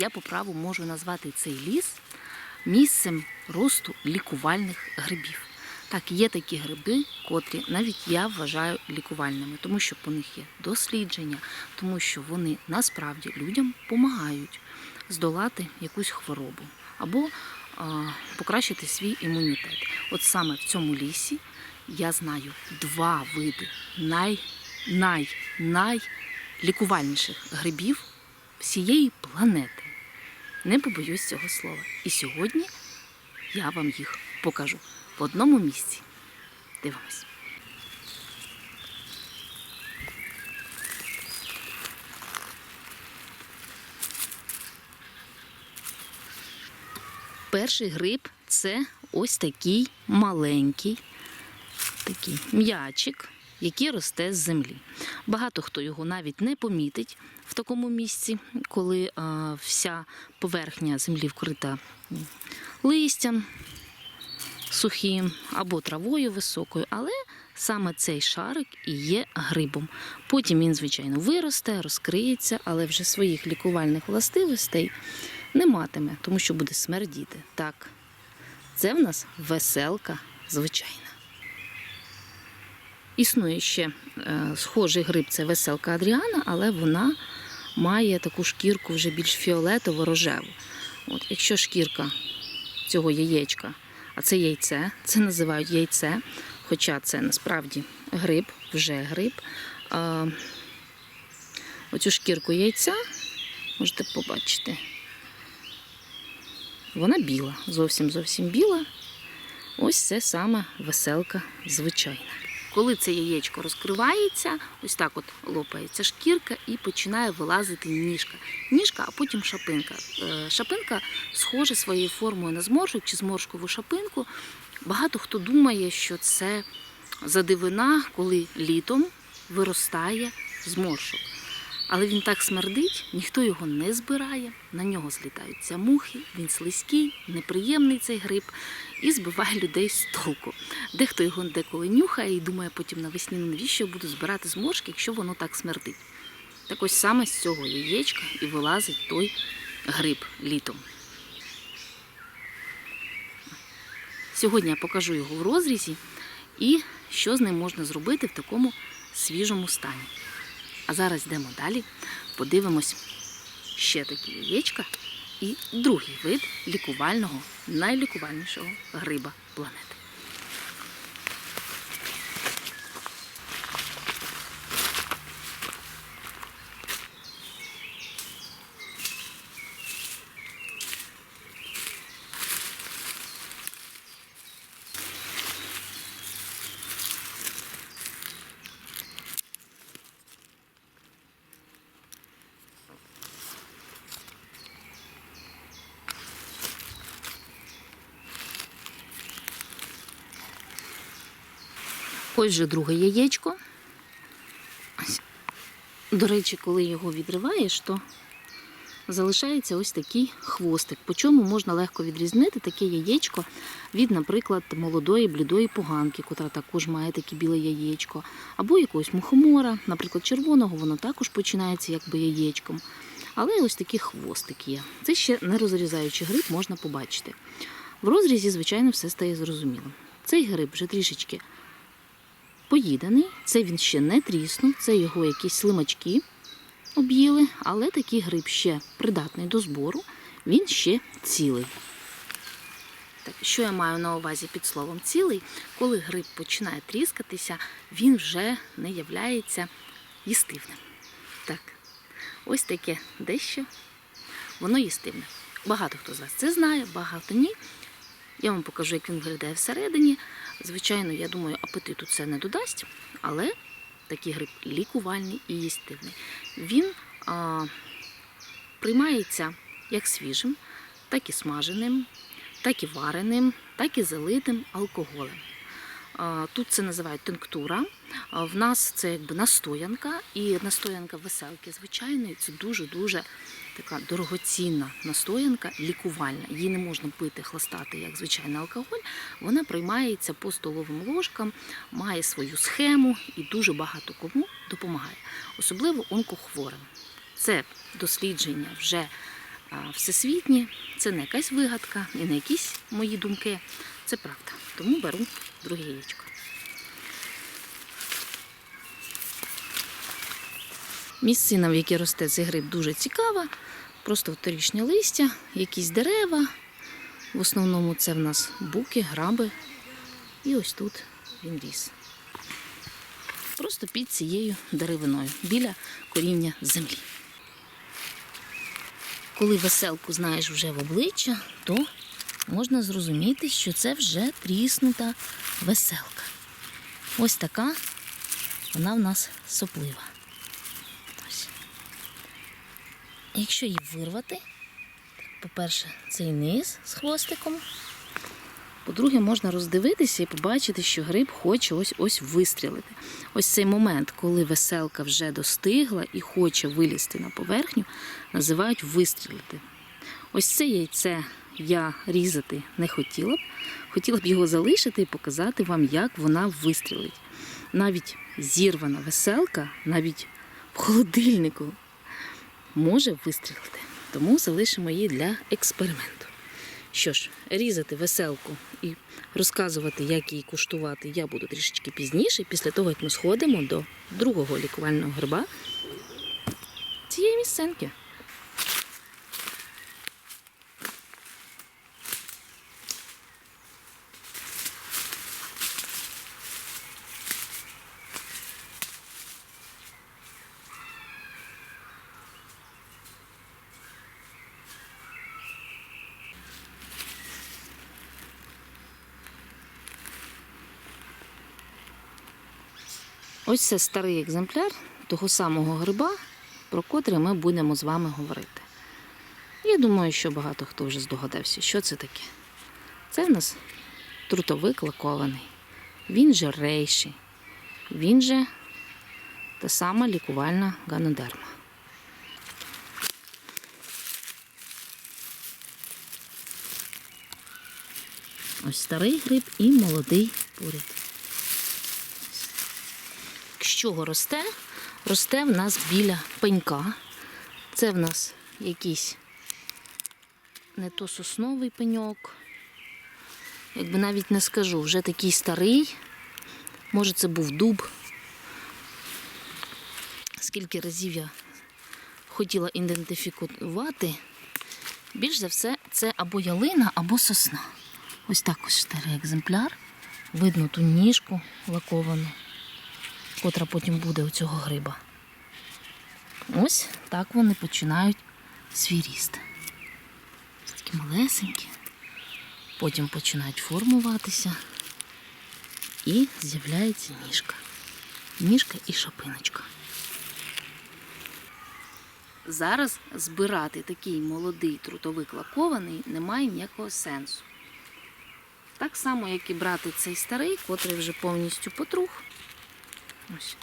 я по праву можу назвати цей ліс місцем росту лікувальних грибів. Так, є такі гриби, котрі навіть я вважаю лікувальними, тому що по них є дослідження, тому що вони насправді людям допомагають здолати якусь хворобу або а, покращити свій імунітет. От саме в цьому лісі я знаю два види най, най, най лікувальніших грибів всієї планети. Не побоюсь цього слова. І сьогодні я вам їх покажу в одному місці. Дивимось. Перший гриб це ось такий маленький такий м'ячик, який росте з землі. Багато хто його навіть не помітить в такому місці, коли вся поверхня землі вкрита листям сухим або травою високою, але саме цей шарик і є грибом. Потім він, звичайно, виросте, розкриється, але вже своїх лікувальних властивостей не матиме, тому що буде смердіти. Так, це в нас веселка звичайна. Існує ще е, схожий гриб, це веселка Адріана, але вона має таку шкірку вже більш фіолетово-рожеву. От, якщо шкірка цього яєчка, а це яйце, це називають яйце, хоча це насправді гриб, вже гриб. А, оцю шкірку яйця можете побачити. Вона біла, зовсім зовсім біла. Ось це саме веселка звичайна. Коли це яєчко розкривається, ось так от лопається шкірка і починає вилазити ніжка. Ніжка, а потім шапинка. Е, Шапинка схожа своєю формою на зморшок чи зморшкову шапинку. Багато хто думає, що це задивина, коли літом виростає зморшок. Але він так смердить, ніхто його не збирає, на нього злітаються мухи, він слизький, неприємний цей гриб і збиває людей з толку. Дехто його деколи нюхає і думає потім навесні, «Ну, навіщо я буду збирати зморшки, якщо воно так смердить. Так ось саме з цього яєчка і вилазить той гриб літом. Сьогодні я покажу його в розрізі і що з ним можна зробити в такому свіжому стані. А зараз йдемо далі, подивимось ще такі яєчка і другий вид лікувального, найлікувальнішого гриба планети. Ось же друге яєчко. До речі, коли його відриваєш, то залишається ось такий хвостик. По чому можна легко відрізнити таке яєчко від, наприклад, молодої блідої поганки, котра також має таке біле яєчко, або якогось мухомора, наприклад, червоного, воно також починається якби яєчком. Але ось такий хвостик є. Це ще не розрізаючи гриб, можна побачити. В розрізі, звичайно, все стає зрозуміло. Цей гриб вже трішечки поїдений, це він ще не тріснув, це його якісь слимачки об'їли, але такий гриб ще придатний до збору, він ще цілий. Так, що я маю на увазі під словом цілий? Коли гриб починає тріскатися, він вже не являється їстивним. Так, ось таке дещо, воно їстивне. Багато хто з вас це знає, багато ні. Я вам покажу, як він виглядає всередині. Звичайно, я думаю, апетиту це не додасть, але такий гриб лікувальний і їстивний. Він а, приймається як свіжим, так і смаженим, так і вареним, так і залитим алкоголем. Тут це називають тинктура. В нас це якби настоянка, і настоянка веселки звичайної це дуже-дуже така дорогоцінна настоянка, лікувальна. Її не можна пити, хластати, як звичайний алкоголь. Вона приймається по столовим ложкам, має свою схему і дуже багато кому допомагає, особливо онкохворим. Це дослідження вже а, всесвітні. Це не якась вигадка і не якісь мої думки. Це правда. Тому беру друге яєчко. Місцина, в якій росте цей гриб, дуже цікава. Просто вторічне листя, якісь дерева. В основному це в нас буки, граби. І ось тут він ріс. Просто під цією деревиною, біля коріння землі. Коли веселку знаєш вже в обличчя, то можна зрозуміти, що це вже тріснута веселка. Ось така вона в нас соплива. Ось. Якщо її вирвати, по-перше, цей низ з хвостиком. По-друге, можна роздивитися і побачити, що гриб хоче ось ось вистрілити. Ось цей момент, коли веселка вже достигла і хоче вилізти на поверхню, називають вистрілити. Ось це яйце я різати не хотіла б. Хотіла б його залишити і показати вам, як вона вистрілить. Навіть зірвана веселка, навіть в холодильнику може вистрілити. Тому залишимо її для експерименту. Що ж, різати веселку і розказувати, як її куштувати, я буду трішечки пізніше, після того, як ми сходимо до другого лікувального гриба цієї місценки. Ось це старий екземпляр того самого гриба, про котрий ми будемо з вами говорити. Я думаю, що багато хто вже здогадався, що це таке. Це в нас трутовик лакований. Він же рейші, він же та сама лікувальна ганодерма. Ось старий гриб і молодий поряд. Чого росте? Росте в нас біля пенька. Це в нас якийсь не то сосновий пеньок. Якби навіть не скажу, вже такий старий. Може, це був дуб. Скільки разів я хотіла ідентифікувати, більш за все, це або ялина, або сосна. Ось також старий екземпляр. Видно ту ніжку лаковану котра потім буде у цього гриба. Ось так вони починають свій ріст. Такі малесенькі. Потім починають формуватися і з'являється ніжка. Ніжка і шапиночка. Зараз збирати такий молодий трутовик лакований немає ніякого сенсу. Так само, як і брати цей старий, котрий вже повністю потрух. Ось.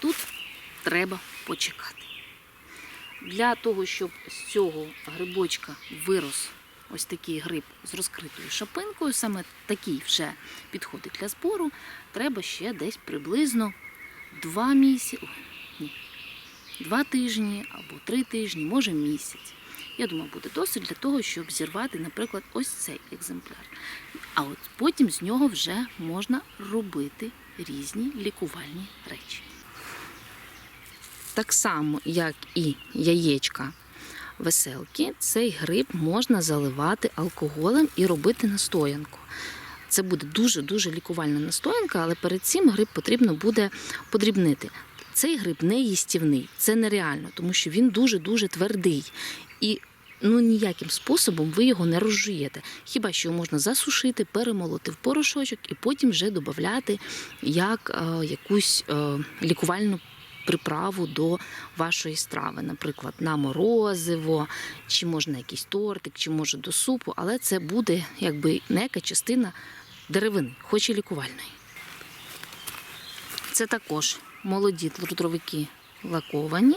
Тут треба почекати. Для того, щоб з цього грибочка вирос ось такий гриб з розкритою шапинкою, саме такий вже підходить для збору, треба ще десь приблизно два місяці, два тижні або три тижні, може місяць. Я думаю, буде досить для того, щоб зірвати, наприклад, ось цей екземпляр. А от потім з нього вже можна робити різні лікувальні речі. Так само, як і яєчка веселки, цей гриб можна заливати алкоголем і робити настоянку. Це буде дуже-дуже лікувальна настоянка, але перед цим гриб потрібно буде подрібнити. Цей гриб не їстівний, це нереально, тому що він дуже-дуже твердий. І ну, ніяким способом ви його не розжуєте. Хіба що його можна засушити, перемолоти в порошочок і потім вже додати як е, якусь е, лікувальну приправу до вашої страви, наприклад, на морозиво, чи можна якийсь тортик, чи може до супу, але це буде якби нека частина деревини, хоч і лікувальної. Це також молоді трутровики лаковані.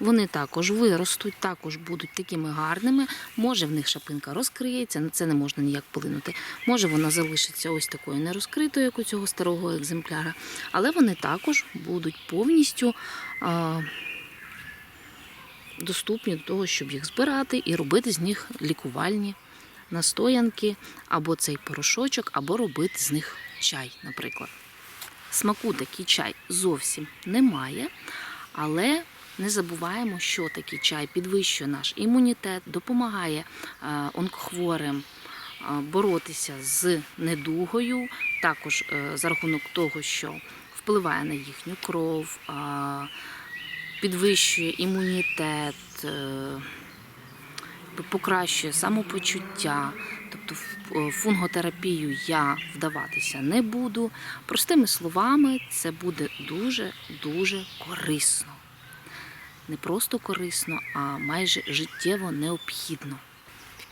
Вони також виростуть, також будуть такими гарними. Може в них шапинка розкриється, на це не можна ніяк вплинути. Може вона залишиться ось такою нерозкритою, як у цього старого екземпляра, але вони також будуть повністю а, доступні до того, щоб їх збирати і робити з них лікувальні настоянки, або цей порошочок, або робити з них чай, наприклад. Смаку такий чай зовсім немає, але не забуваємо, що такий чай підвищує наш імунітет, допомагає е, онкохворим е, боротися з недугою, також е, за рахунок того, що впливає на їхню кров, підвищує імунітет, покращує самопочуття. Тобто в е, фунготерапію я вдаватися не буду. Простими словами, це буде дуже-дуже корисно. Не просто корисно, а майже життєво необхідно.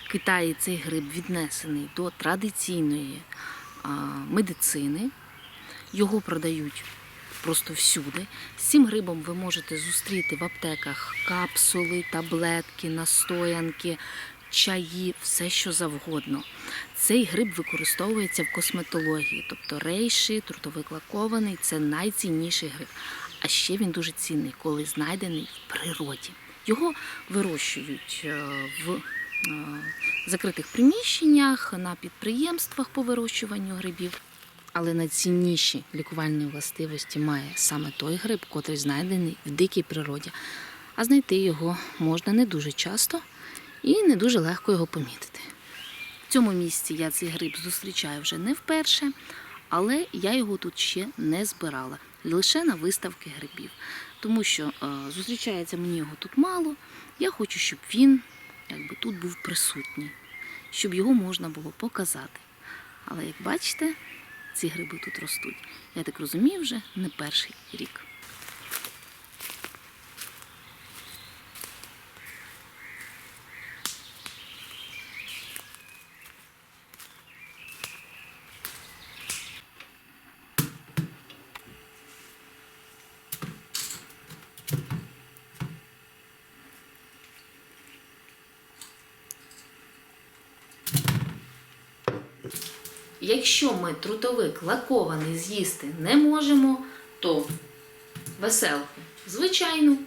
В Китаї цей гриб віднесений до традиційної медицини. Його продають просто всюди. З цим грибом ви можете зустріти в аптеках капсули, таблетки, настоянки, чаї, все що завгодно. Цей гриб використовується в косметології, тобто рейші, трутовик лакований це найцінніший гриб. А ще він дуже цінний, коли знайдений в природі. Його вирощують е, в е, закритих приміщеннях, на підприємствах по вирощуванню грибів. Але найцінніші лікувальні властивості має саме той гриб, котрий знайдений в дикій природі. А знайти його можна не дуже часто і не дуже легко його помітити. В цьому місці я цей гриб зустрічаю вже не вперше, але я його тут ще не збирала, лише на виставки грибів. Тому що е, зустрічається мені його тут мало. Я хочу, щоб він якби, тут був присутній, щоб його можна було показати. Але як бачите, ці гриби тут ростуть. Я так розумію, вже не перший рік. Якщо ми трутовик лакований з'їсти не можемо, то веселку, звичайну,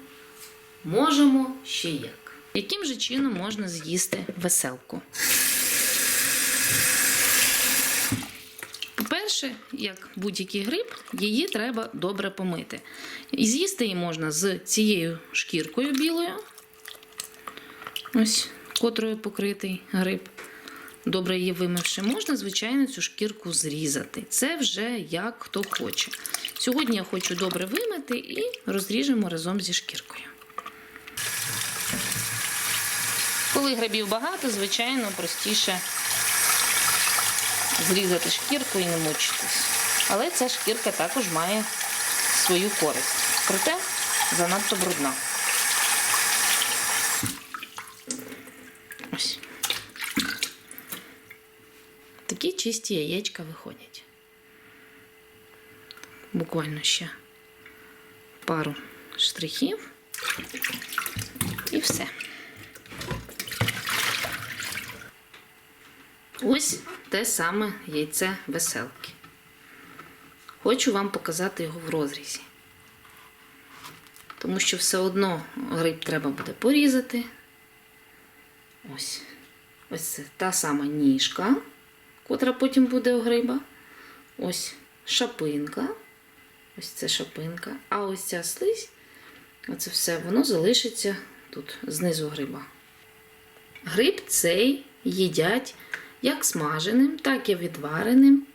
можемо ще як. Яким же чином можна з'їсти веселку? По-перше, як будь-який гриб, її треба добре помити. І з'їсти її можна з цією шкіркою білою, ось котрою покритий гриб добре її вимивши, можна, звичайно, цю шкірку зрізати. Це вже як хто хоче. Сьогодні я хочу добре вимити і розріжемо разом зі шкіркою. Коли грибів багато, звичайно, простіше зрізати шкірку і не мучитись. Але ця шкірка також має свою користь. Проте занадто брудна. Такі чисті яєчка виходять. Буквально ще пару штрихів і все. Ось те саме яйце веселки. Хочу вам показати його в розрізі. Тому що все одно гриб треба буде порізати. Ось. Ось це та сама ніжка котра потім буде гриба. Ось шапинка. Ось це шапинка. А ось ця слизь, оце все, воно залишиться тут знизу гриба. Гриб цей їдять як смаженим, так і відвареним,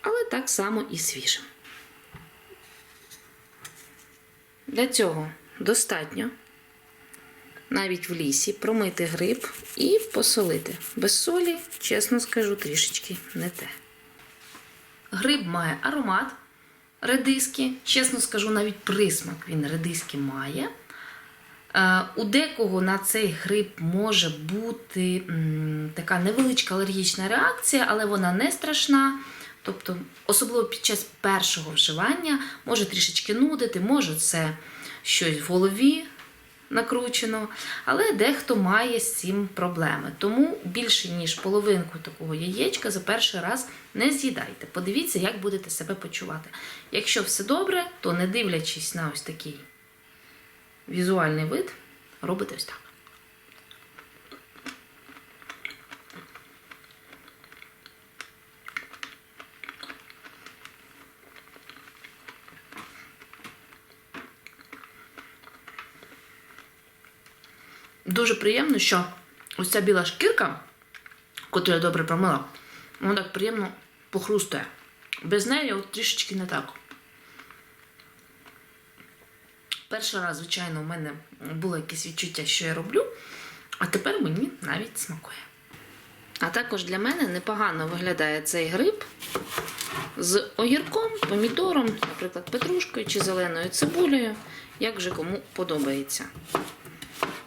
але так само і свіжим. Для цього достатньо навіть в лісі промити гриб і посолити. Без солі, чесно скажу, трішечки не те. Гриб має аромат редиски. Чесно скажу, навіть присмак він редиски має. Е, У декого на цей гриб може бути така невеличка алергічна реакція, але вона не страшна. Тобто, особливо під час першого вживання може трішечки нудити, може це щось в голові накручено, але дехто має з цим проблеми. Тому більше ніж половинку такого яєчка за перший раз не з'їдайте. Подивіться, як будете себе почувати. Якщо все добре, то не дивлячись на ось такий візуальний вид, робите ось так. Дуже приємно, що ось ця біла шкірка, яку я добре промила, вона так приємно похрустує. Без неї от трішечки не так. Перший раз, звичайно, у мене було якесь відчуття, що я роблю, а тепер мені навіть смакує. А також для мене непогано виглядає цей гриб з огірком, помідором, наприклад, петрушкою чи зеленою цибулею, як вже кому подобається.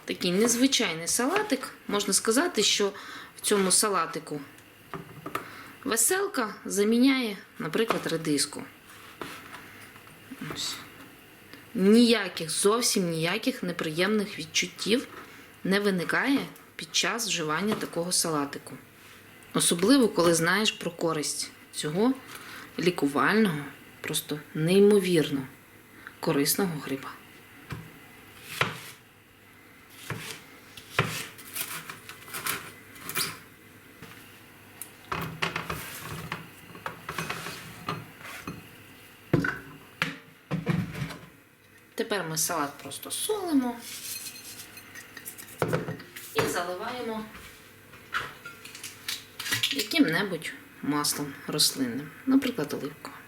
Такий незвичайний салатик. Можна сказати, що в цьому салатику веселка заміняє, наприклад, редиску. Ось. Ніяких, зовсім ніяких неприємних відчуттів не виникає під час вживання такого салатику. Особливо, коли знаєш про користь цього лікувального, просто неймовірно корисного гриба. Тепер ми салат просто солимо і заливаємо яким-небудь маслом рослинним, наприклад, оливковим.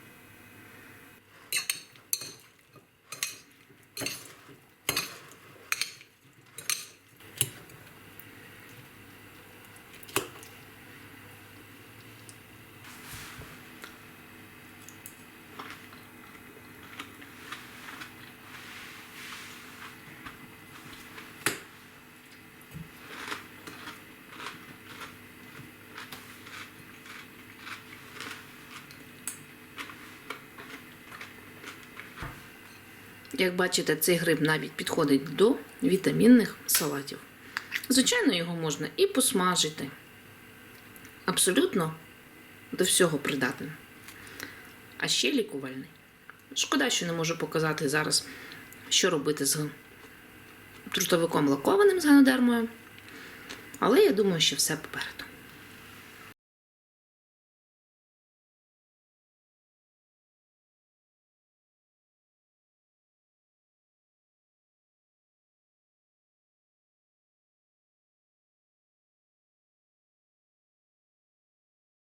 Як бачите, цей гриб навіть підходить до вітамінних салатів. Звичайно, його можна і посмажити. Абсолютно до всього придатний. А ще лікувальний. Шкода, що не можу показати зараз, що робити з трутовиком лакованим з ганодермою. Але я думаю, що все попереду.